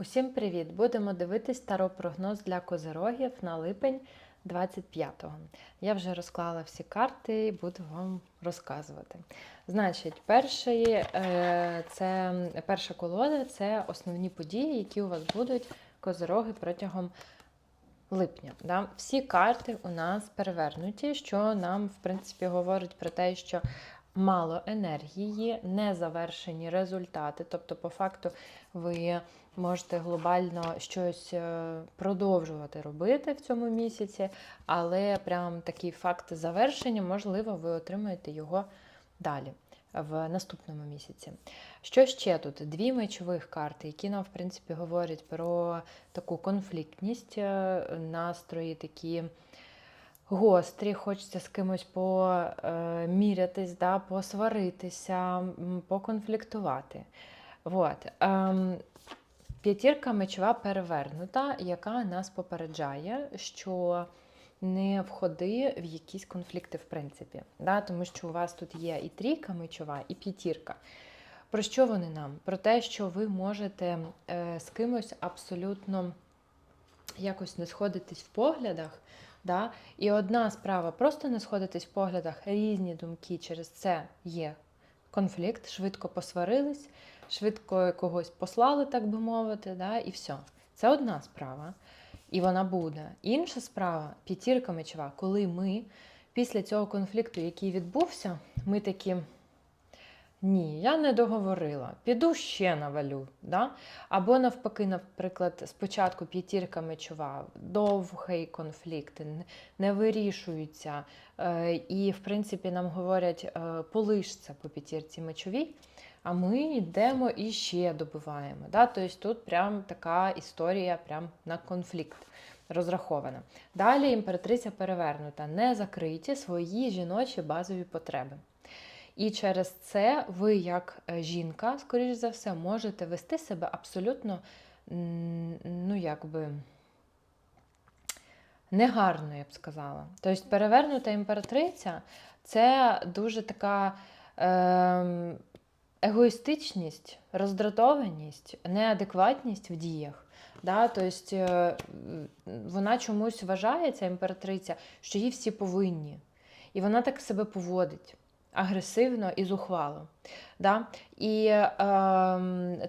Усім привіт! Будемо дивитись таропрогноз для козирогів на липень 25-го. Я вже розклала всі карти і буду вам розказувати. Значить, перший, е, це, перша колода це основні події, які у вас будуть козироги протягом липня. Да? Всі карти у нас перевернуті, що нам, в принципі, говорить про те, що мало енергії, незавершені результати. Тобто, по факту, ви можете глобально щось е, продовжувати робити в цьому місяці, але прям такий факт завершення, можливо, ви отримаєте його далі. В наступному місяці. Що ще тут? Дві мечових карти, які нам, в принципі, говорять про таку конфліктність, е, настрої такі гострі, хочеться з кимось помірятись, да, посваритися, поконфліктувати. Вот. Ем, П'ятірка мечова перевернута, яка нас попереджає, що не входи в якісь конфлікти, в принципі. Да? Тому що у вас тут є і трійка мечова, і п'ятірка. Про що вони нам? Про те, що ви можете е, з кимось абсолютно якось не сходитись в поглядах. Да? І одна справа просто не сходитись в поглядах, різні думки, через це є конфлікт, швидко посварились, швидко когось послали, так би мовити, да? і все. Це одна справа. І вона буде. Інша справа п'ятірка мечова, коли ми після цього конфлікту, який відбувся, ми такі. Ні, я не договорила. Піду ще навалю. Да? Або навпаки, наприклад, спочатку п'ятірка мечова, довгий конфлікт, не вирішуються. Е, І, в принципі, нам говорять, е, полиш це по п'ятірці мечовій, а ми йдемо і ще добиваємо. Да? Тобто тут прям така історія прям на конфлікт розрахована. Далі імператриця перевернута, не закриті свої жіночі базові потреби. І через це ви, як е, жінка, скоріш за все, можете вести себе абсолютно, ну якби. Негарно, я б сказала. Тобто перевернута імператриця це дуже така е, егоїстичність, роздратованість, неадекватність в діях. Да? Тобто е, вона чомусь вважає, ця імператриця, що їй всі повинні. І вона так себе поводить агресивно і зухвало. Да? І е,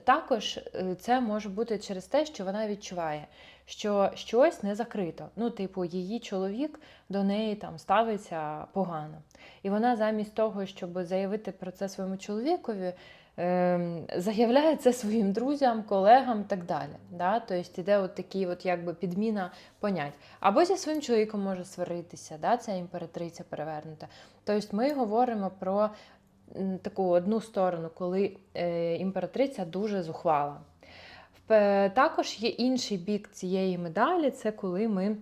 також це може бути через те, що вона відчуває, що щось не закрито. Ну, типу, її чоловік до неї там ставиться погано. І вона замість того, щоб заявити про це своєму чоловікові, заявляє це своїм друзям, колегам і так далі. Да? Тобто йде от такий от якби підміна понять. Або зі своїм чоловіком може сваритися, да? ця імператриця перевернута. Тобто ми говоримо про таку одну сторону, коли е, імператриця дуже зухвала. Також є інший бік цієї медалі, це коли ми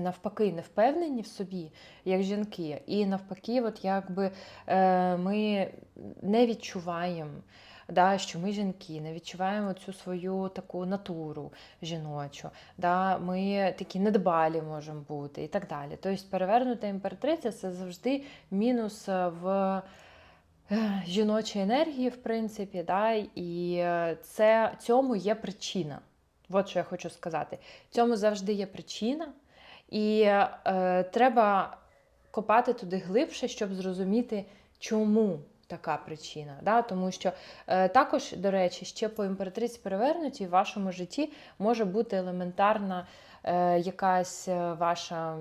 навпаки не впевнені в собі, як жінки, і навпаки, от якби е, ми не відчуваємо. Да, що ми жінки, не відчуваємо цю свою таку натуру жіночу, да, ми такі недбалі можемо бути і так далі. Тобто перевернута імператриця це завжди мінус е, в е, жіночій енергії, в принципі, да, і е, це, цьому є причина. От що я хочу сказати. Цьому завжди є причина, і е, треба копати туди глибше, щоб зрозуміти, чому така причина. Да? Тому що е, також, до речі, ще по імператриці перевернутій в вашому житті може бути елементарна е, якась е, ваша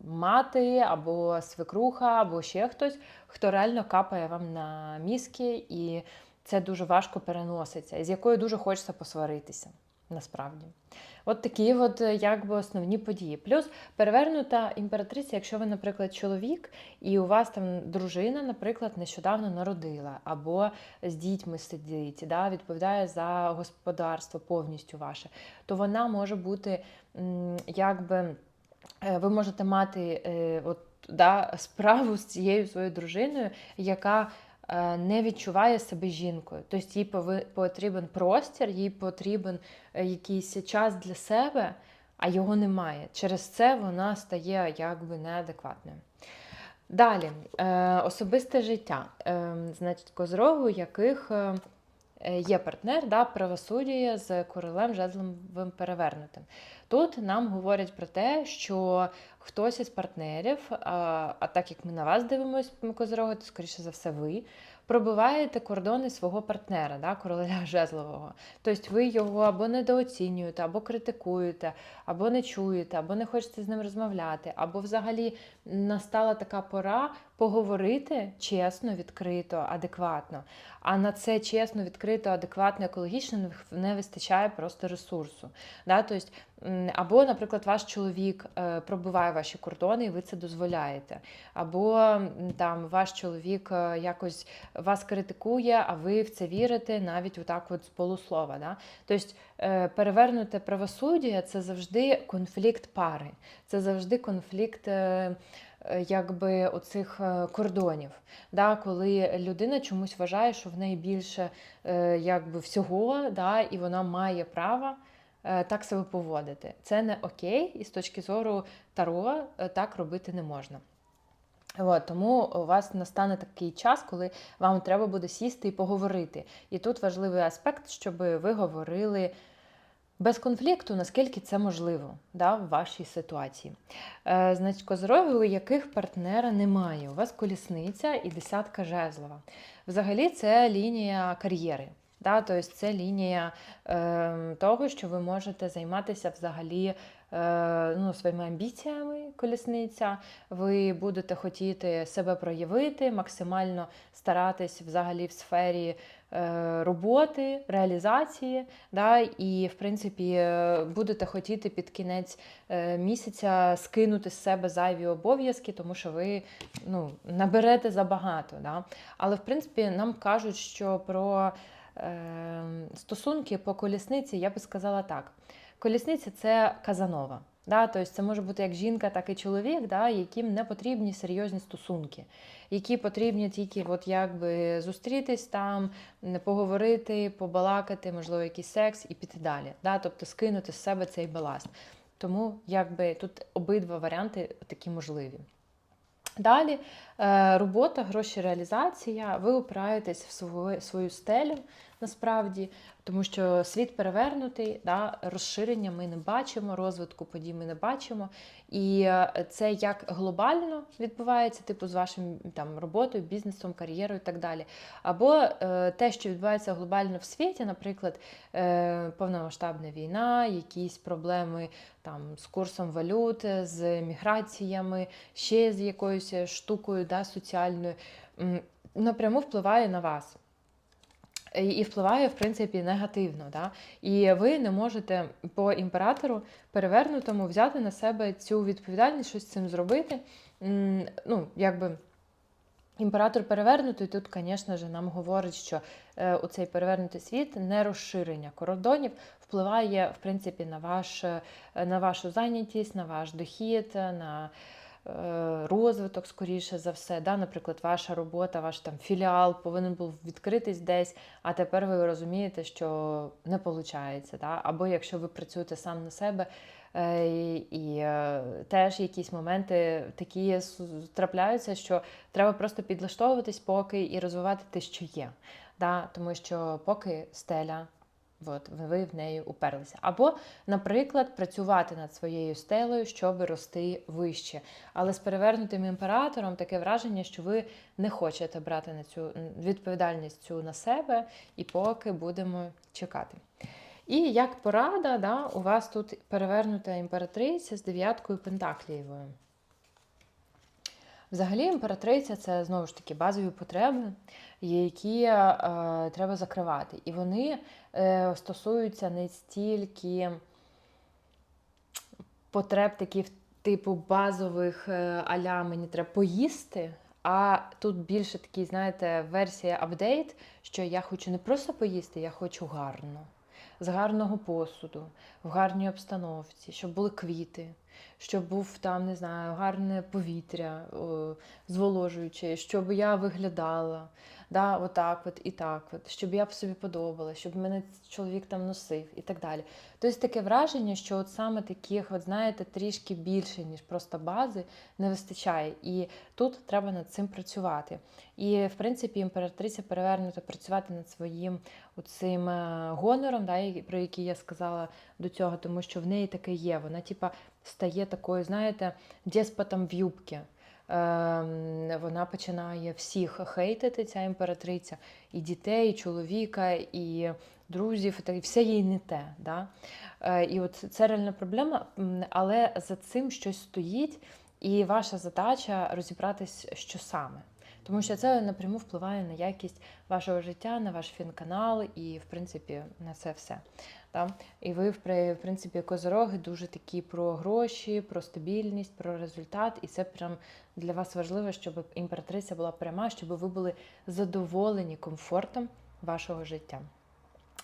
мати або свекруха, або ще хтось, хто реально капає вам на мізки, і це дуже важко переноситься, і з якою дуже хочеться посваритися. Насправді, от такі от е, якби основні події. Плюс перевернута імператриця, якщо ви, наприклад, чоловік, і у вас там дружина, наприклад, нещодавно народила, або з дітьми сидить, да, відповідає за господарство повністю ваше, то вона може бути якби. е, Ви можете мати е, от, да, справу з цією своєю дружиною, яка не відчуває себе жінкою. Тобто їй потрібен простір, їй потрібен е, якийсь час для себе, а його немає. Через це вона стає якби неадекватною. Далі, е, особисте життя. Е, значить, козрогу, яких е, е, є партнер, да, правосуддя з королем жезловим перевернутим. Тут нам говорять про те, що хтось із партнерів, а, а так як ми на вас дивимося, Козироги, то скоріше за все ви. Пробиваєте кордони свого партнера, да, короля жезлового. Тобто ви його або недооцінюєте, або критикуєте, або не чуєте, або не хочете з ним розмовляти, або взагалі настала така пора поговорити чесно, відкрито, адекватно. А на це чесно, відкрито, адекватно, екологічно не- вистачає просто ресурсу. Да? Тобто, або, наприклад, ваш чоловік е, пробиває ваші кордони, і ви це дозволяєте. Або там ваш чоловік е, якось вас критикує, а ви в це вірите навіть отак от з полуслова. Да? Тобто е, перевернуте правосуддя це завжди конфлікт пари, це завжди конфлікт. Е, Якби оцих е, кордонів, да, коли людина чомусь вважає, що в неї більше е, якби всього, да, і вона має право так себе поводити. Це не окей, і з точки зору Таро так робити не можна. От, тому у вас настане такий час, коли вам треба буде сісти і поговорити. І тут важливий аспект, щоб ви говорили без конфлікту, наскільки це можливо да, в вашій ситуації. Е, значить, козороги, у яких партнера немає. У вас колісниця і десятка жезлова. Взагалі, це лінія кар'єри. Да, тобто це лінія е, того, що ви можете займатися взагалі ну, своїми амбіціями, колісниця. Ви будете хотіти себе проявити, максимально старатись взагалі в сфері е, роботи, реалізації. Да, і, в принципі, е, будете хотіти під кінець е, місяця скинути з себе зайві обов'язки, тому що ви ну, наберете забагато. Да? Але, в принципі, нам кажуть, що про е, стосунки по колісниці, я би сказала так. Колісниця це казанова. Да? Тобто це може бути як жінка, так і чоловік, да? яким не потрібні серйозні стосунки, які потрібні тільки от якби зустрітись там, поговорити, побалакати, можливо, якийсь секс і піти далі. Да? Тобто скинути з себе цей баласт. Тому якби тут обидва варіанти такі можливі. Далі робота, гроші, реалізація. Ви опираєтесь в свою, свою стелю насправді, тому що світ перевернутий, да, розширення ми не бачимо, розвитку подій ми не бачимо. І е, це як глобально відбувається, типу з вашим там роботою, бізнесом, кар'єрою і так далі. Або е, те, що відбувається глобально в світі, наприклад, е, повномасштабна війна, якісь проблеми там з курсом валюти, з міграціями, ще з якоюсь штукою да, соціальною, м, напряму впливає на вас. І- впливає, в принципі, негативно. Да? І ви не можете по імператору перевернутому взяти на себе цю відповідальність, щось з цим зробити. Ну, якби імператор перевернутий, тут, звісно ж, нам говорить, що е, у цей перевернутий світ не розширення кордонів впливає, в принципі, на, ваш, е, на вашу зайнятість, на ваш дохід, на розвиток, скоріше за все. Да? Наприклад, ваша робота, ваш там філіал повинен був відкритись десь, а тепер ви розумієте, що не виходить. Да? Або якщо ви працюєте сам на себе, е, і, і е, теж якісь моменти такі трапляються, що треба просто підлаштовуватись поки і розвивати те, що є. Да? Тому що поки стеля. От, ви в неї уперлися. Або, наприклад, працювати над своєю стелею, щоб рости вище. Але з перевернутим імператором таке враження, що ви не хочете брати на цю відповідальність цю на себе, і поки будемо чекати. І як порада, да, у вас тут перевернута імператриця з дев'яткою пентаклієвою. Взагалі, імператриця це знову ж таки базові потреби, які е, треба закривати. І вони е, стосуються не стільки потреб таких типу базових е, аля мені треба поїсти. А тут більше такий, знаєте, версія апдейт, що я хочу не просто поїсти, я хочу гарно, з гарного посуду, в гарній обстановці, щоб були квіти, щоб був там, не знаю, гарне повітря, о, зволожуюче, щоб я виглядала. Да, отак, от і так, от, щоб я б собі подобала, щоб мене чоловік там носив і так далі. Тобто таке враження, що от саме таких, от знаєте, трішки більше, ніж просто бази, не вистачає. І тут треба над цим працювати. І, в принципі, імператриця перевернута працювати над своїм цим гонором, да, про який я сказала до цього, тому що в неї таке є. Вона, типа, стає такою, знаєте, деспотом в юбці. Ем, вона починає всіх хейтити, ця імператриця, і дітей, і чоловіка, і друзів, і все їй не те. Да? Е, і от це реальна проблема, але за цим щось стоїть, і ваша задача розібратись, що саме. Тому що це напряму впливає на якість вашого життя, на ваш фінканал і, в принципі, на це все. Да? І ви, в принципі, козороги дуже такі про гроші, про стабільність, про результат. І це прям для вас важливо, щоб імператриця була пряма, щоб ви були задоволені комфортом вашого життя.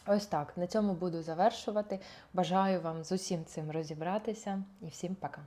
Ось так. На цьому буду завершувати. Бажаю вам з усім цим розібратися і всім пока.